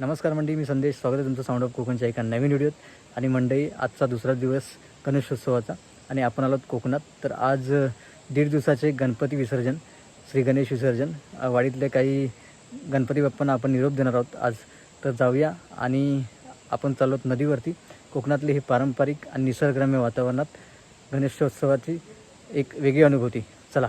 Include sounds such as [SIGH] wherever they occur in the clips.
नमस्कार मंडळी मी संदेश. स्वागत आहे तुमचं साऊंड ऑफ कोकणच्या एका नवीन व्हिडिओत. आणि मंडळी आजचा दुसरा दिवस गणेशोत्सवाचा आणि आपण आलोत कोकणात. तर आज दीड दिवसाचे गणपती विसर्जन श्री गणेश विसर्जन. वाडीतले काही गणपती बाप्पांना आपण निरोप देणार आहोत आज. तर जाऊया आणि आपण चाललोत नदीवरती. कोकणातले हे पारंपरिक आणि निसर्गरम्य वातावरणात गणेशोत्सवाची एक वेगळी अनुभूती. चला.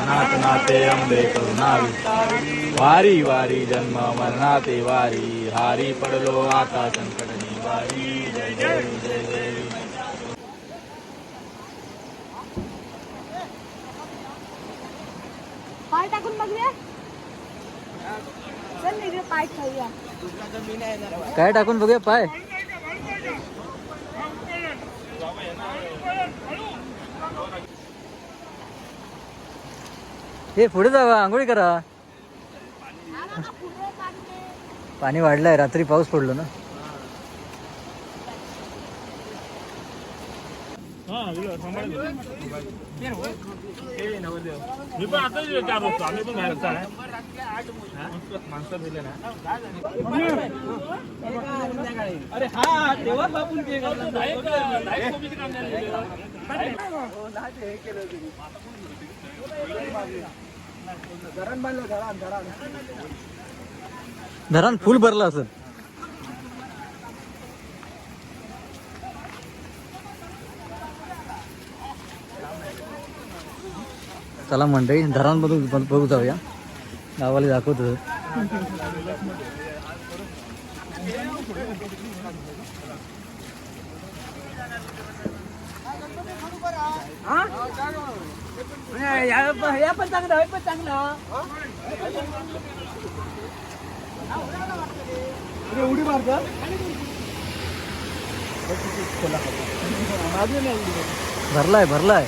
अनाथ नाते अंबे करुणावी वारी वारी जन्म मरणाते वारी. हारी पडलो आता संकटनी वारी. जय देव जय देव पाय टाकून बघूया चल इकडे पाय खाऊया. काय टाकून बघूया पाय. हे पुढे जावा आंघोळी करा. पाणी वाढलंय रात्री पाऊस पडलो ना. मी पण आता चार वाजता आम्ही पण बाहेरचा आहे माणसं दिले ना अरे हा तेव्हा बापून ते धरण फुल भरलं असत चला मंडळी धरांमधून बघ- बघू जाऊया. गावाला दाखवत. या पण चांगलं हे पण चांगलं उडी मारता भरलाय भरलाय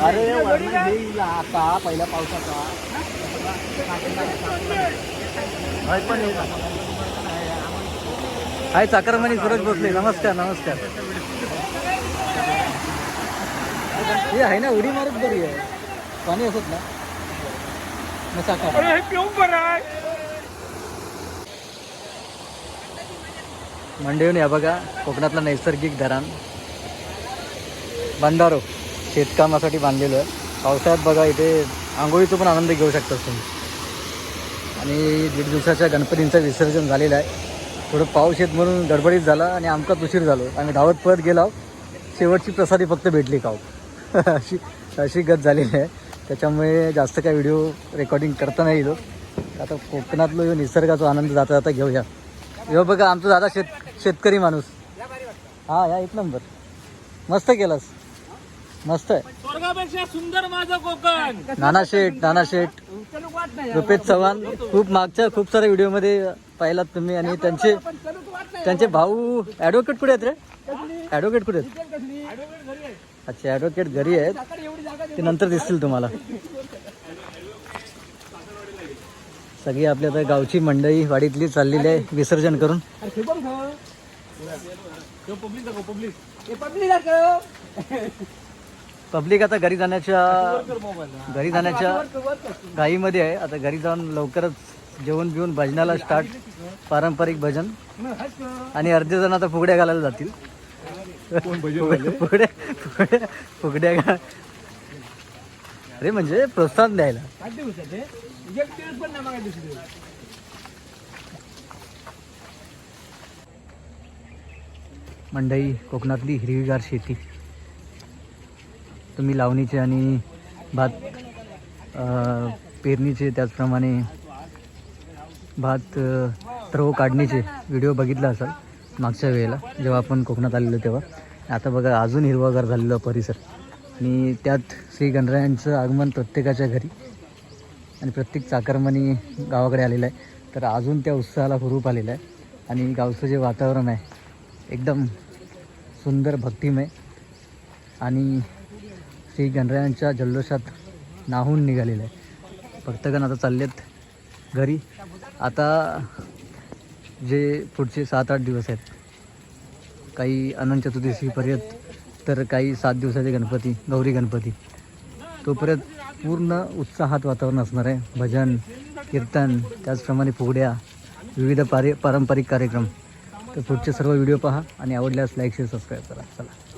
अरे आता पहिल्या पावसाचा हाय चाकरमणी सूरज भोसले. नमस्कार नमस्कार. हे आहे ना उडी मारत बरी आहे. पाणी असत ना? मग आहे. या बघा कोकणातला नैसर्गिक धरण. बंधारो शेतकामासाठी बांधलेलं आहे. पावसाळ्यात बघा इथे आंघोळीचा पण आनंद घेऊ शकतात तुम्ही. आणि दीड दिवसाच्या गणपतींचं विसर्जन झालेलं आहे. थोडं पाऊस येत म्हणून गडबडीत झाला आणि आमकाच उशीर झालो. आम्ही धावत पळत गेलो. शेवटची प्रसादी फक्त भेटली काव [LAUGHS] अशी अशी गत झालेली आहे. त्याच्यामुळे जास्त काय व्हिडिओ रेकॉर्डिंग करता नाही येतो. आता कोकणातलो ह्यो निसर्गाचा आनंद जाता जाता घेऊया. ह्यो बघा आमचा दादा शेत शेतकरी माणूस. हा या एक नंबर. मस्त केलास. मस्त आहे. सुंदर माझं कोकण. नाना शेठ नाना शेठ. रुपेश चव्हाण खूप मागच्या खूप साऱ्या व्हिडिओमध्ये पाहिलात तुम्ही आणि त्यांचे त्यांचे भाऊ ॲडव्होकेट कुठे आहेत रे? ॲडव्होकेट कुठे आहेत? अच्छा ॲडव्होकेट घरी आहेत. ते नंतर दिसतील तुम्हाला. सगळी आपली आता गावची मंडळी वाडीतली चाललेली आहे. विसर्जन करून. पब्लिक आता घरी जाण्याच्या घरी जाण्याच्या घाईमध्ये आहे. आता घरी जाऊन लवकरच जेवण बिवून भजनाला स्टार्ट पारंपरिक भजन. आणि अर्धे जण आता फुगड्या घालायला जातील. फुगड्या फुगड्या फुगड्या घा अरे म्हणजे प्रोत्साहन द्यायला. मंडई कोकणातली हिरवीगार शेती. तुम्ही लावणीचे आणि भात पेरणीचे त्याचप्रमाणे भात त्रव काढणीचे व्हिडिओ बघितला असाल मागच्या वेळेला जेव्हा आपण कोकणात आलेलो तेव्हा. आता बघा अजून हिरवागार झालेला परिसर. आणि त्यात श्री गणरायांचं आगमन प्रत्येकाच्या घरी. आणि प्रत्येक चाकरमानी गावाकडे आलेलं आहे. तर अजून त्या उत्साहाला हुरूप आलेला आहे. आणि गावचं जे वातावरण आहे एकदम सुंदर भक्तिमय. आणि श्री गणरायांच्या जल्लोषात नाहून निघालेलं आहे. भक्तगण आता चाललेत घरी. आता जे पुढचे सात आठ दिवस आहेत काही अनंत चतुर्दशीपर्यंत तर काही सात दिवसाचे गणपती गौरी गणपती. तोपर्यंत पूर्ण उत्साहात वातावरण असणार आहे. भजन कीर्तन त्याचप्रमाणे फुगड्या विविध पारि पारंपरिक कार्यक्रम. तर पुढचे सर्व व्हिडिओ पहा आणि आवडल्यास लाईक शेअर सबस्क्राईब करा. चला.